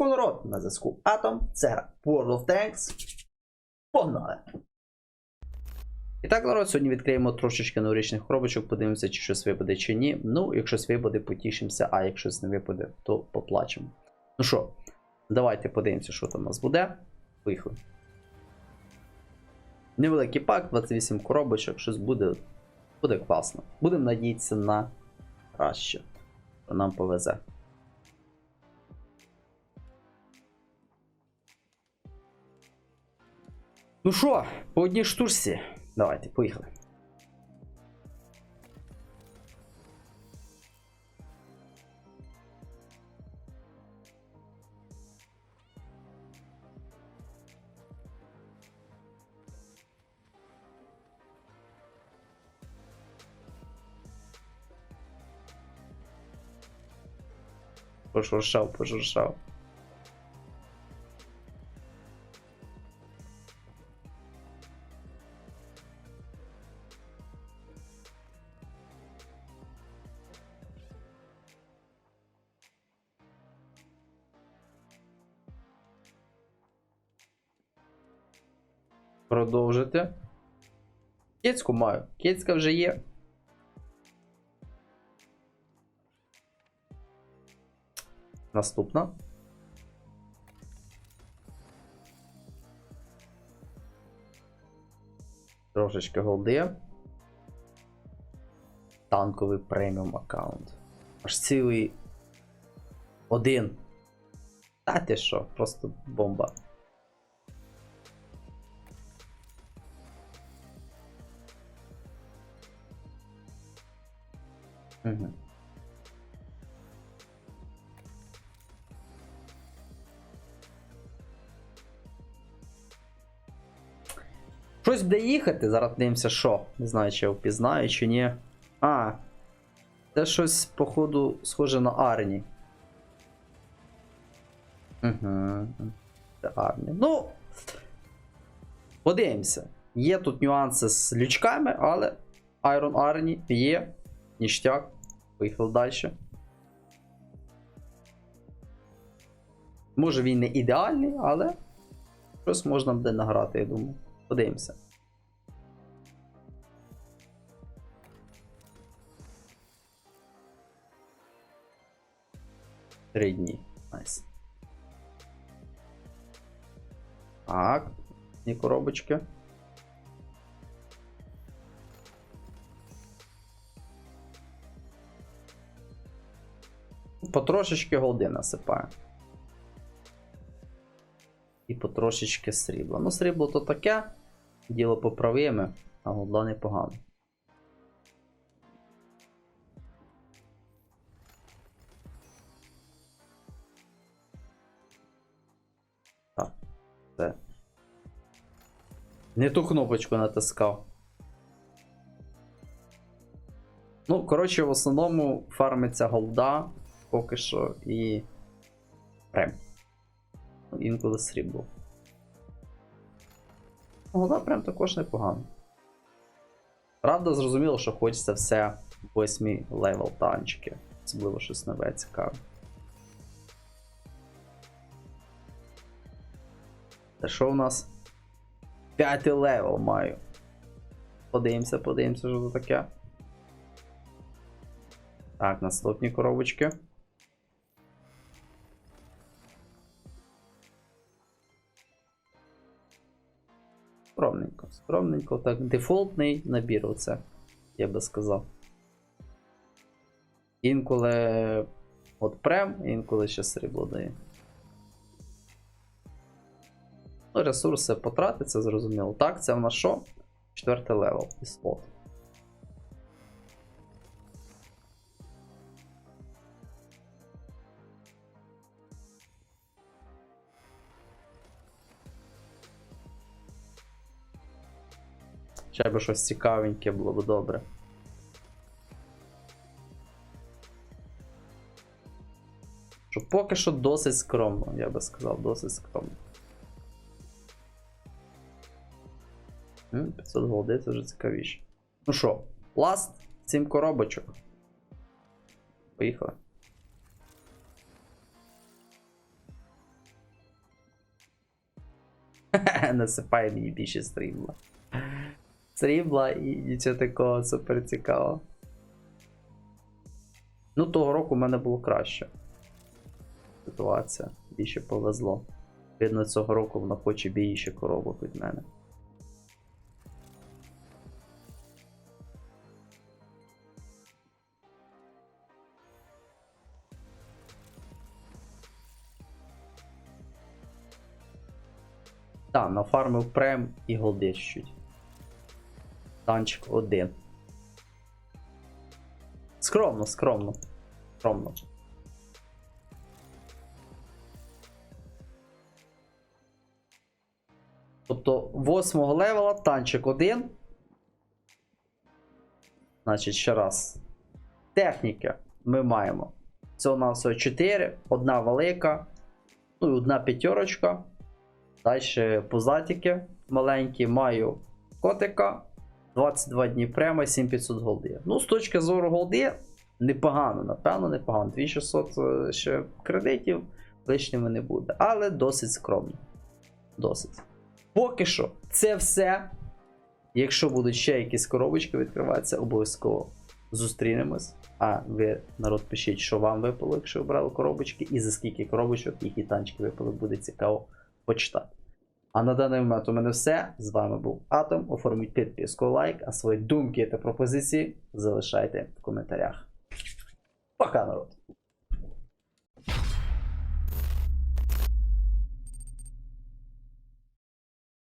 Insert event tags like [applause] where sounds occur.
Народ на зв'язку Атом, це гра World of Tanks. Погнали! І так, народ, сьогодні відкриємо трошечки новорічних коробочок, подивимося, чи щось випаде, чи ні. Ну, якщо щось випаде, потішимося, а якщо щось не випаде, то поплачемо. Ну що, давайте подивимося, що там у нас буде. Поїхали. Невеликий пак, 28 коробочок, щось буде. Буде класно. Будемо надіятися на краще. Що нам повезе. Ну що, по одній штучці? Давайте, поїхали. Пошуршав, пошуршав. Продовжити. Кецьку маю. Кецька вже є. Наступна. Трошечки голди. Танковий преміум аккаунт. Аж цілий один. Та ти що, просто бомба. Угу. Щось буде їхати, зараз дивимося, що. Не знаю, чи я впізнаю, чи ні. А. Це щось, походу, схоже на Арні. Угу. Це Арні. Ну. Подивимося. Є тут нюанси з лючками, але Iron Arnie є. Ніштяк. Поїхав далі. Може він не ідеальний, але щось можна буде награти, я думаю. Подивимося. Три дні. Найс. Так. Ні коробочки. Потрошечки голди насипаю. І потрошечки срібла. Ну, срібло то таке. Діло поправиме, а голда непогано. Так, це. Не ту кнопочку натискав. Ну, коротше, в основному фармиться голда поки що і прем. Ну, Інколи срібло. Голда прям також непогано. Правда, зрозуміло, що хочеться все 8 левел танчики. Особливо щось нове цікаве. Та що у нас? П'ятий левел маю. Подивимося, подивимося, що це таке. Так, наступні коробочки. Скромненько, скромненько, так, дефолтний набір, оце, я би сказав. Інколи от прем, інколи ще срібло дає. Ну, ресурси потратиться, зрозуміло. Так, це в нас що? Четвертий левел і слот. Ще би щось цікавеньке було б добре. Що поки що досить скромно, я би сказав, досить скромно. 500 голди це вже цікавіше. Ну що, ласт, 7 коробочок. Поїхали. [laughs] Насипає мені більше срібла. Срібла і нічого такого супер цікаво. Ну, того року в мене було краще. Ситуація. Більше повезло. Видно, цього року вона хоче більше коробок від мене. Так, нафармив прем і голди чуть. Танчик один. Скромно, скромно. Скромно. Тобто 8 левела танчик 1. Значить, ще раз. Техніки ми маємо. Це у нас 4, одна велика, ну і одна п'ятерочка. Далі пузатики маленькі, маю котика. 22 дні прямо, 7500 голди. Ну, з точки зору голди, непогано, напевно, непогано. 2600 е, ще кредитів лишніми не буде. Але досить скромно. Досить. Поки що, це все. Якщо будуть ще якісь коробочки відкриватися, обов'язково зустрінемось. А ви, народ, пишіть, що вам випало, якщо ви брали коробочки, і за скільки коробочок, які танчики випали, буде цікаво почитати. А на даний момент у мене все. З вами був Атом. Оформіть підписку, лайк, а свої думки та пропозиції залишайте в коментарях. Пока, народ!